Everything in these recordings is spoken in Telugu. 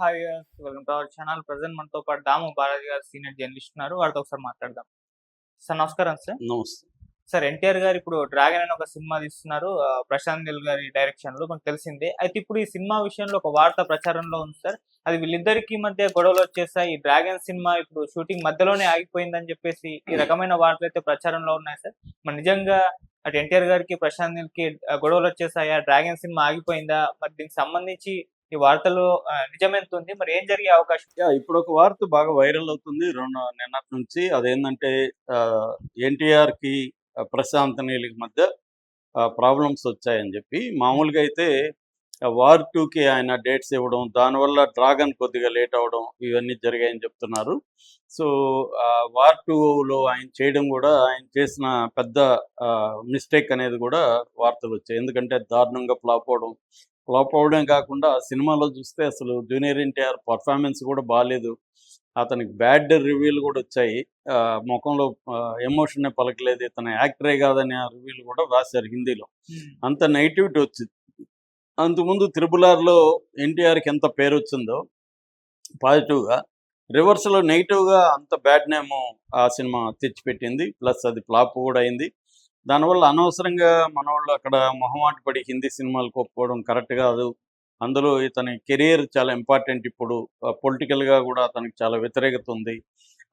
Hi welcome to our channel present మనతో పాటు దాము బాలాజీ గారు సీనియర్ జర్నలిస్ట్ ఉన్నారు. వారితో ఒకసారి మాట్లాడదాం. సార్ నమస్కారం సార్. నమస్తే. సార్ ఎన్టీఆర్ గారు ఇప్పుడు డ్రాగన్ అని ఒక సినిమా తీస్తున్నారు. ప్రశాంత్ నీల్ గారి డైరెక్షన్లో మనకు తెలిసిందే. అయితే ఇప్పుడు ఈ సినిమా విషయంలో ఒక వార్త ప్రచారంలో ఉంది సార్. అది వీళ్ళిద్దరికి మధ్య గొడవలు వచ్చేసాయి. ఈ డ్రాగన్ సినిమా ఇప్పుడు షూటింగ్ మధ్యలోనే ఆగిపోయిందని చెప్పేసి ఈ రకమైన వార్తలు అయితే ప్రచారంలో ఉన్నాయి సార్. మరి నిజంగా అటు ఎన్టీఆర్ గారికి ప్రశాంత్ నీల్కి గొడవలు వచ్చేసాయా? Dragon cinema ఆగిపోయిందా? మరి దీనికి సంబంధించి ఈ వార్తలు నిజమెంత ఉంది మరి ఏం జరిగే అవకాశం? ఇప్పుడు ఒక వార్త బాగా వైరల్ అవుతుంది. రెండు నిన్నటి నుంచి అదేంటంటే ఎన్టీఆర్కి ప్రశాంత్ నీళ్ళకి మధ్య ప్రాబ్లమ్స్ వచ్చాయని చెప్పి. మామూలుగా అయితే వార్ టూకి ఆయన డేట్స్ ఇవ్వడం దానివల్ల డ్రాగన్ కొద్దిగా లేట్ అవ్వడం ఇవన్నీ జరిగాయని చెప్తున్నారు. సో ఆ, వార్ టూలో ఆయన చేయడం కూడా ఆయన చేసిన పెద్ద మిస్టేక్ అనేది కూడా వార్తలు వచ్చాయి. ఎందుకంటే దారుణంగా ఫ్లాప్ అవడం ఫ్లాప్ అవడం కాకుండా సినిమాలో చూస్తే అసలు జూనియర్ ఎన్టీఆర్ పర్ఫార్మెన్స్ కూడా బాగాలేదు అతనికి బ్యాడ్ రివ్యూలు కూడా వచ్చాయి. ఆ, ముఖంలో ఎమోషన్ పలకలేదు. ఇతను యాక్టరే కాదనే రివ్యూలు కూడా రాశారు హిందీలో. అంత నెగిటివిటీ వచ్చింది అంతకుముందు త్రిబుల్ ఆర్లో ఎన్టీఆర్కి ఎంత పేరు వచ్చిందో పాజిటివ్గా రివర్స్లో నెగిటివ్గా అంత బ్యాడ్ నేమ్ ఆ సినిమా తెచ్చిపెట్టింది. ప్లస్ అది ఫ్లాప్ కూడా అయింది. దానివల్ల అనవసరంగా మన వాళ్ళు అక్కడ మొహమాట పడి హిందీ సినిమాలకు ఒప్పుకోవడం కరెక్ట్ కాదు. అందులో ఇతని కెరియర్ చాలా ఇంపార్టెంట్ ఇప్పుడు. పొలిటికల్గా కూడా అతనికి చాలా వ్యతిరేకత ఉంది.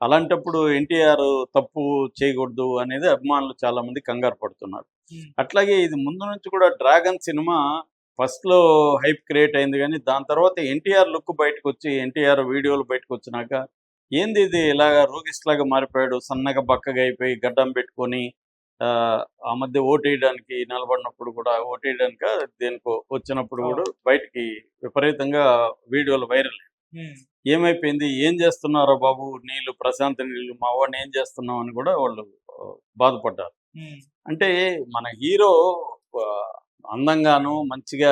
అలాంటప్పుడు ఎన్టీఆర్ తప్పు చేయకూడదు అనేది అభిమానులు చాలా మంది కంగారు పడుతున్నారు. అట్లాగే ఇది ముందు నుంచి కూడా డ్రాగన్ సినిమా ఫస్ట్లో హైప్ క్రియేట్ అయింది కానీ దాని తర్వాత ఎన్టీఆర్ లుక్ బయటకు వచ్చి ఎన్టీఆర్ వీడియోలు బయటకు వచ్చినాక ఏంది ఇది ఇలాగ రోగిస్ట్ లాగా మారిపోయాడు సన్నగా బక్కగా అయిపోయి గడ్డం పెట్టుకొని ఆ, మధ్య ఓటేయడానికి నిలబడినప్పుడు కూడా ఓటేయడానికి దేనికో వచ్చినప్పుడు కూడా బయటికి విపరీతంగా వీడియోలు వైరల్ ఏమైపోయింది? ఏం చేస్తున్నారో బాబు? నీళ్ళు ప్రశాంత నీళ్ళు మా వాడిని ఏం చేస్తున్నావు అని కూడా వాళ్ళు బాధపడ్డారు. అంటే మన హీరో అందంగాను మంచిగా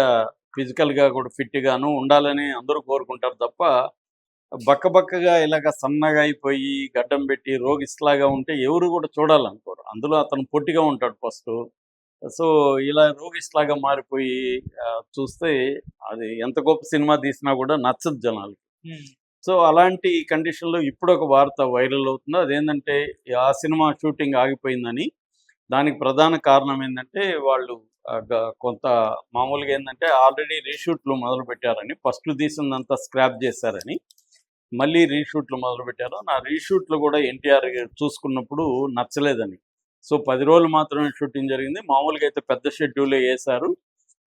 ఫిజికల్గా కూడా ఫిట్గాను ఉండాలని అందరూ కోరుకుంటారు తప్ప బక్క బక్కగా ఇలాగ సన్నగా అయిపోయి గడ్డం పెట్టి రోగిస్లాగా ఉంటే ఎవరు కూడా చూడాలనుకోరు. అందులో అతను పొట్టిగా ఉంటాడు ఫస్ట్. సో ఇలా రోగిస్లాగా మారిపోయి చూస్తే అది ఎంత గొప్ప సినిమా తీసినా కూడా నచ్చదు జనాలకి. సో అలాంటి కండిషన్లో ఇప్పుడు ఒక వార్త వైరల్ అవుతుంది. అదేంటంటే ఆ సినిమా షూటింగ్ ఆగిపోయిందని దానికి ప్రధాన కారణం ఏంటంటే వాళ్ళు కొంత మామూలుగా ఏంటంటే ఆల్రెడీ రీషూట్లు మొదలు పెట్టారని ఫస్ట్ తీసిందంతా స్క్రాప్ చేశారని. మళ్ళీ రీషూట్లు మొదలు పెట్టారు నా రీషూట్లు కూడా ఎన్టీఆర్ చూసుకున్నప్పుడు నచ్చలేదని. సో పది రోజులు మాత్రమే షూటింగ్ జరిగింది. మామూలుగా అయితే పెద్ద షెడ్యూలే వేశారు.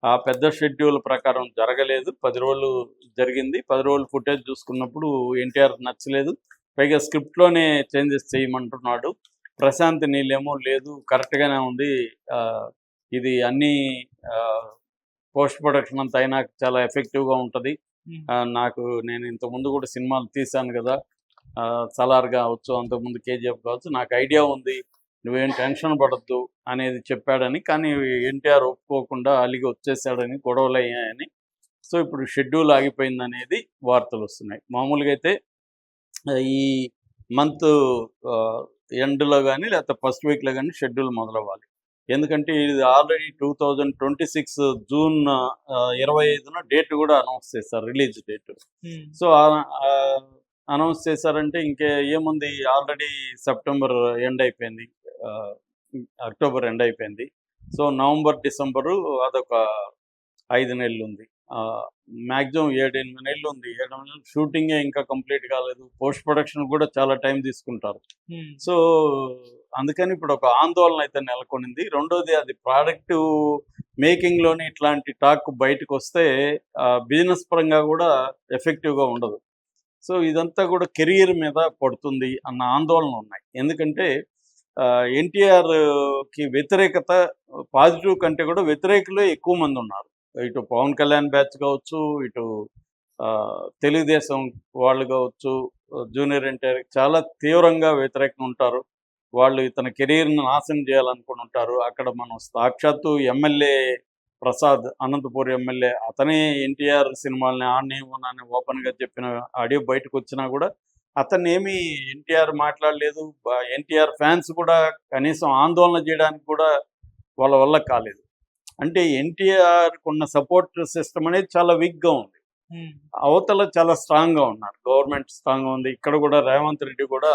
ఆ పెద్ద షెడ్యూల్ ప్రకారం జరగలేదు. పది రోజులు జరిగింది. పది రోజులు ఫుటేజ్ చూసుకున్నప్పుడు ఎన్టీఆర్ నచ్చలేదు. పైగా స్క్రిప్ట్లోనే చేంజెస్ చేయమంటున్నాడు. ప్రశాంత్ నీళ్ళేమో లేదు కరెక్ట్గానే ఉంది. ఆ, ఇది అన్ని పోస్ట్ ప్రొడక్షన్ అంతా అయినా చాలా ఎఫెక్టివ్గా ఉంటుంది. నాకు నేను ఇంత ముందు కూడా సినిమాలు తీశాను కదా. సలార్ కావచ్చు అంతకుముందు కేజీఎఫ్ కావచ్చు నాకు ఐడియా ఉంది. నువ్వేం టెన్షన్ పడద్దు అనేది చెప్పాడని కానీ ఎన్టీఆర్ ఒప్పుకోకుండా అలిగి వచ్చేసాడని గొడవలు అయ్యాయని. సో ఇప్పుడు షెడ్యూల్ ఆగిపోయింది అనేది వార్తలు వస్తున్నాయి. మామూలుగా అయితే ఈ మంత్ ఎండ్లో కానీ లేకపోతే ఫస్ట్ వీక్లో కానీ షెడ్యూల్ మొదలవ్వాలి. ఎందుకంటే ఇది already two thousand twenty six June ఇరవై ఐదున డేట్ కూడా అనౌన్స్ చేశారు రిలీజ్ డేట్. సో అనౌన్స్ చేశారంటే ఇంకే ఏముంది ఆల్రెడీ సెప్టెంబర్ ఎండ్ అయిపోయింది అక్టోబర్ ఎండ్ అయిపోయింది. సో నవంబర్ డిసెంబరు అదొక ఐదు నెలలు ఉంది మ్యాక్సిమం ఏడు ఎనిమిది నెలలు ఉంది ఏడు నెలలు షూటింగే ఇంకా కంప్లీట్ కాలేదు. పోస్ట్ ప్రొడక్షన్ కూడా చాలా టైం తీసుకుంటారు. సో అందుకని ఇప్పుడు ఒక ఆందోళన అయితే నెలకొనింది. రెండోది అది ప్రోడక్ట్ మేకింగ్లోని ఇట్లాంటి టాక్ బయటకు వస్తే బిజినెస్ పరంగా కూడా ఎఫెక్టివ్గా ఉండదు. సో ఇదంతా కూడా కెరియర్ మీద పడుతుంది అన్న ఆందోళన ఉన్నాయి. ఎందుకంటే ఎన్టీఆర్కి వ్యతిరేకత పాజిటివ్ కంటే కూడా వ్యతిరేకులే ఎక్కువ మంది ఉన్నారు. ఇటు పవన్ కళ్యాణ్ బ్యాచ్ కావచ్చు ఇటు ఆ, తెలుగుదేశం వాళ్ళు కావచ్చు జూనియర్ ఎన్టీఆర్ చాలా తీవ్రంగా వ్యతిరేకంగా ఉంటారు. వాళ్ళు ఇతని కెరీర్ని నాశనం చేయాలనుకుని ఉంటారు. అక్కడ మనం సాక్షాత్తు ఎమ్మెల్యే ప్రసాద్ అనంతపూర్ ఎమ్మెల్యే అతనే ఎన్టీఆర్ సినిమాల్ని ఆడనే అని ఓపెన్గా చెప్పిన ఆడియో బయటకు వచ్చినా కూడా అతన్ని ఏమీ ఎన్టీఆర్ మాట్లాడలేదు. ఎన్టీఆర్ ఫ్యాన్స్ కూడా కనీసం ఆందోళన చేయడానికి కూడా వాళ్ళ వల్ల కాలేదు. అంటే ఎన్టీఆర్ ఉన్న సపోర్ట్ సిస్టమ్ అనేది చాలా వీక్గా ఉంది. అవతల చాలా స్ట్రాంగ్గా ఉన్నారు. గవర్నమెంట్ స్ట్రాంగ్గా ఉంది. ఇక్కడ కూడా రేవంత్ రెడ్డి కూడా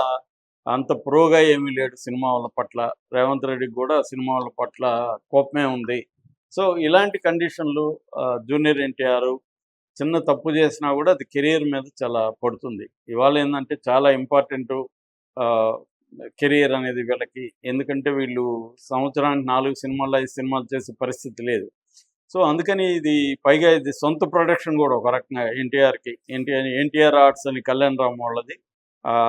అంత ప్రోగా ఏమీ లేడు సినిమా వాళ్ళ పట్ల. రేవంత్ రెడ్డికి కూడా సినిమా వాళ్ళ పట్ల కోపమే ఉంది. సో ఇలాంటి కండిషన్లు జూనియర్ ఎన్టీఆర్ చిన్న తప్పు చేసినా కూడా అది కెరియర్ మీద చాలా పడుతుంది. ఇవాళ ఏంటంటే చాలా ఇంపార్టెంట్ కెరియర్ అనేది వీళ్ళకి. ఎందుకంటే వీళ్ళు సంవత్సరానికి నాలుగు సినిమాలు ఐదు సినిమాలు చేసే పరిస్థితి లేదు. సో అందుకని ఇది పైగా ఇది సొంత ప్రొడక్షన్ కూడా ఒక రకంగా ఎన్టీఆర్కి. ఎన్టీఆర్ ఎన్టీఆర్ ఆర్ట్స్ అని కళ్యాణ్ రామ్ వాళ్ళది.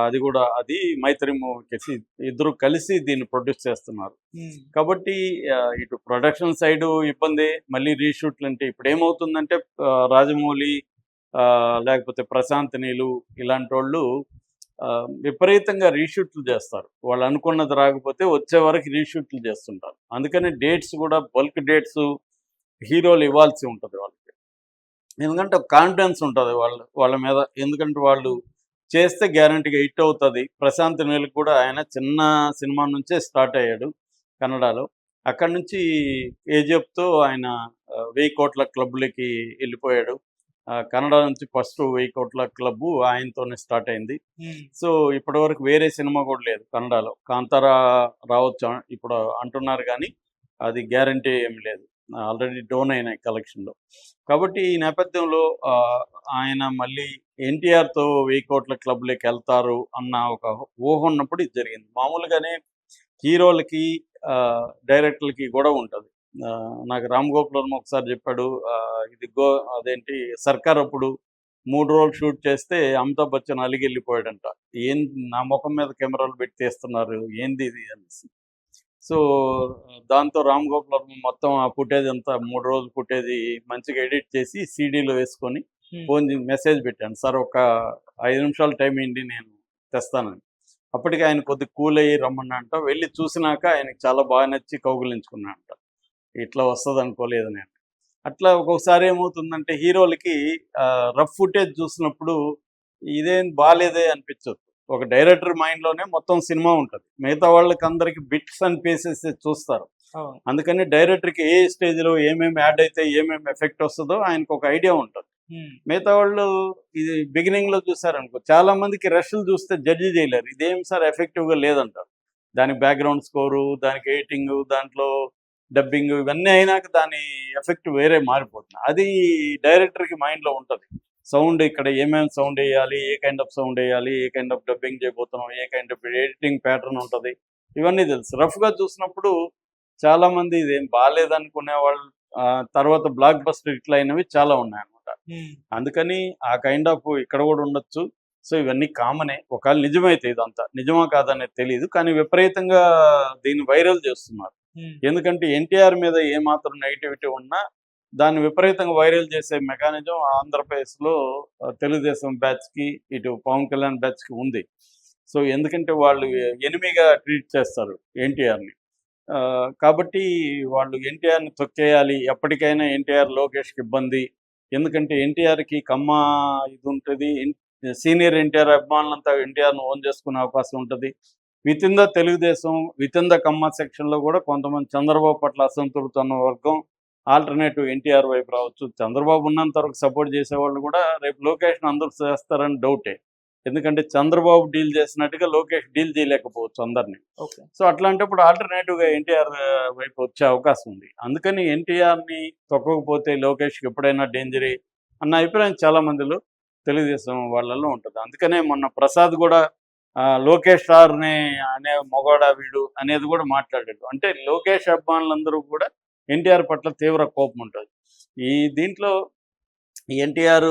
అది కూడా అది మైత్రి మూవీకి ఇద్దరు కలిసి దీన్ని ప్రొడ్యూస్ చేస్తున్నారు. కాబట్టి ఇటు ప్రొడక్షన్ సైడ్ ఇబ్బంది మళ్ళీ రీషూట్లు అంటే ఇప్పుడు ఏమవుతుందంటే రాజమౌళి లేకపోతే ప్రశాంత్ నీలు ఇలాంటి వాళ్ళు విపరీతంగా రీషూట్లు చేస్తారు. వాళ్ళు అనుకున్నది రాకపోతే వచ్చే వరకు రీషూట్లు చేస్తుంటారు. అందుకని డేట్స్ కూడా బల్క్ డేట్స్ హీరోలు ఇవ్వాల్సి ఉంటుంది వాళ్ళకి. ఎందుకంటే కాన్ఫిడెన్స్ ఉంటుంది వాళ్ళ వాళ్ళ మీద. ఎందుకంటే వాళ్ళు చేస్తే గ్యారంటీగా హిట్ అవుతుంది. ప్రశాంత్ నీల్ కూడా ఆయన చిన్న సినిమా నుంచే స్టార్ట్ అయ్యాడు కన్నడలో. అక్కడ నుంచి ఏజిప్తో ఆయన వెయ్యి కోట్ల క్లబ్లకి వెళ్ళిపోయాడు. కన్నడ నుంచి ఫస్ట్ వెయ్యి కోట్ల క్లబ్ ఆయనతోనే స్టార్ట్ అయింది. సో ఇప్పటి వరకు వేరే సినిమా కూడా లేదు కన్నడలో. కాంతారా రావచ్చు ఇప్పుడు అంటున్నారు కానీ అది గ్యారంటీ ఏమి లేదు. ఆల్రెడీ డౌన్ అయినాయి కలెక్షన్లో. కాబట్టి ఈ నేపథ్యంలో ఆ, ఆయన మళ్ళీ ఎన్టీఆర్తో వెయ్యి కోట్ల క్లబ్లోకి వెళ్తారు అన్న ఒక ఊహ ఉన్నప్పుడు ఇది జరిగింది. మామూలుగానే హీరోలకి ఆ, డైరెక్టర్లకి గొడవ ఉంటుంది. నాకు రామ్ గోపాల్ ఒకసారి చెప్పాడు ఆ, ఇది గో అదేంటి సర్కార్ అప్పుడు మూడు రోజులు షూట్ చేస్తే అమితాబ్ బచ్చన్ అలిగి వెళ్ళిపోయాడంట ఏం నా ముఖం మీద కెమెరాలు పెట్టి తీస్తున్నారు ఏంది ఇది అనేసి. సో దాంతో రామ్ గోపాల్ వర్మ మొత్తం ఆ ఫుటేజ్ అంతా మూడు రోజులు ఫుటేజ్ మంచిగా ఎడిట్ చేసి సీడీలో వేసుకొని ఫోన్ మెసేజ్ పెట్టాను. సార్ ఒక ఐదు నిమిషాలు టైం ఏంటి? నేను తెస్తానని. అప్పటికి ఆయన కొద్ది కూల్ అయ్యి రమ్మన్నంట వెళ్ళి చూసినాక ఆయనకి చాలా బాగా నచ్చి కౌగులించుకున్నాడంట ఇట్లా వస్తుంది అనుకోలేదు నేను. అట్లా ఒక్కొక్కసారి ఏమవుతుందంటే హీరోలకి రఫ్ ఫుటేజ్ చూసినప్పుడు ఇదేం బాగాలేదే అనిపించదు. ఒక డైరెక్టర్ మైండ్లోనే మొత్తం సినిమా ఉంటుంది. మిగతా వాళ్ళకి అందరికి బిట్స్ అండ్ పీసెస్ చూస్తారు. అందుకని డైరెక్టర్కి ఏ స్టేజ్లో ఏమేమి యాడ్ అయితే ఏమేమి ఎఫెక్ట్ వస్తుందో ఆయనకు ఒక ఐడియా ఉంటుంది. మిగతా వాళ్ళు ఇది బిగినింగ్లో చూసారనుకో చాలా మందికి రష్లు చూస్తే జడ్జి చేయలేరు. ఇదేం సార్ ఎఫెక్టివ్గా లేదంటారు. దానికి బ్యాక్గ్రౌండ్ స్కోరు దానికి ఎడిటింగ్ దాంట్లో డబ్బింగ్ ఇవన్నీ అయినాక దాని ఎఫెక్ట్ వేరే మారిపోతుంది. అది డైరెక్టర్కి మైండ్లో ఉంటది. సౌండ్ ఇక్కడ ఏమేమి సౌండ్ వేయాలి ఏ కైండ్ ఆఫ్ సౌండ్ వేయాలి ఏ కైండ్ ఆఫ్ డబ్బింగ్ చేయబోతున్నాం ఏ కైండ్ ఆఫ్ ఎడిటింగ్ ప్యాటర్న్ ఉంటది ఇవన్నీ తెలుసు. రఫ్గా చూసినప్పుడు చాలా మంది ఇదేం బాగాలేదనుకునే వాళ్ళు తర్వాత బ్లాక్ బస్టర్ ఇట్లా అయినవి చాలా ఉన్నాయి అన్నమాట ఉమ్, అందుకని ఆ కైండ్ ఆఫ్ ఇక్కడ కూడా ఉండొచ్చు. సో ఇవన్నీ కామనే ఒకవేళ నిజమైతే ఇదంతా. నిజమా కాదనేది తెలియదు కానీ విపరీతంగా దీన్ని వైరల్ చేస్తున్నారు. ఎందుకంటే ఎన్టీఆర్ మీద ఏమాత్రం నెగిటివిటీ ఉన్నా దాన్ని విపరీతంగా వైరల్ చేసే మెకానిజం ఆంధ్రప్రదేశ్లో తెలుగుదేశం బ్యాచ్కి ఇటు పవన్ కళ్యాణ్ బ్యాచ్కి ఉంది. సో ఎందుకంటే వాళ్ళు ఎనిమిగా ట్రీట్ చేస్తారు ఎన్టీఆర్ని. కాబట్టి వాళ్ళు ఎన్టీఆర్ని తొక్కేయాలి. ఎప్పటికైనా ఎన్టీఆర్ లోకేష్కి ఇబ్బంది. ఎందుకంటే ఎన్టీఆర్కి కమ్మ ఇది ఉంటుంది. సీనియర్ ఎన్టీఆర్ అభిమానులంతా ఎన్టీఆర్ను ఓన్ చేసుకునే అవకాశం ఉంటుంది. Within the Telugu Desam within the Kamma సెక్షన్లో కూడా కొంతమంది చంద్రబాబు పట్ల అసంతృప్తి ఉన్న వర్గం ఆల్టర్నేటివ్ ఎన్టీఆర్ వైపు రావచ్చు. చంద్రబాబు ఉన్నంత వరకు సపోర్ట్ చేసేవాళ్ళు కూడా రేపు లోకేష్ను అందరూ చేస్తారని డౌటే. ఎందుకంటే చంద్రబాబు డీల్ చేసినట్టుగా లోకేష్ డీల్ చేయలేకపోవచ్చు అందరినీ. ఓకే. సో అట్లాంటప్పుడు ఆల్టర్నేటివ్గా ఎన్టీఆర్ వైపు వచ్చే అవకాశం ఉంది. అందుకని ఎన్టీఆర్ని తొక్కకపోతే లోకేష్కి ఎప్పుడైనా డేంజరే అన్న అభిప్రాయం చాలా మందిలో తెలుగుదేశం వాళ్ళలో ఉంటుంది. అందుకనే మొన్న ప్రసాద్ కూడా లోకేష్ సార్ని అనే మొగోడ వీడు అనేది కూడా మాట్లాడాడు. అంటే లోకేష్ అభిమానులందరూ కూడా ఎన్టీఆర్ పట్ల తీవ్ర కోపం ఉంటుంది. ఈ దీంట్లో ఎన్టీఆర్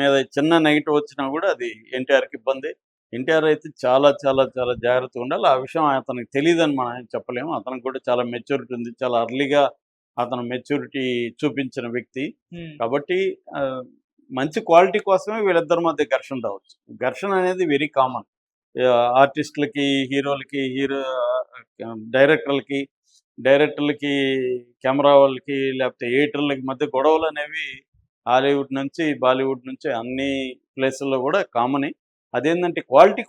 మీద చిన్న నెగిటివ్ వచ్చినా కూడా అది ఎన్టీఆర్కి ఇబ్బంది. ఎన్టీఆర్ అయితే చాలా చాలా చాలా జాగ్రత్తగా ఉండాలి. ఆ విషయం అతనికి తెలియదని మనం చెప్పలేము. అతనికి కూడా చాలా మెచ్యూరిటీ ఉంది. చాలా అర్లీగా అతను మెచ్యూరిటీ చూపించిన వ్యక్తి. కాబట్టి మంచి క్వాలిటీ కోసమే వీళ్ళిద్దరి మధ్య ఘర్షణ రావచ్చు. ఘర్షణ అనేది వెరీ కామన్. ఆర్టిస్టులకి హీరోలకి హీరో డైరెక్టర్లకి డైరెక్టర్లకి కెమెరా వాళ్ళకి లేకపోతే ఎడిటర్లకి మధ్య గొడవలు అనేవి హాలీవుడ్ నుంచి బాలీవుడ్ నుంచి అన్ని ప్లేసుల్లో కూడా కామనే. అదేంటంటే క్వాలిటీ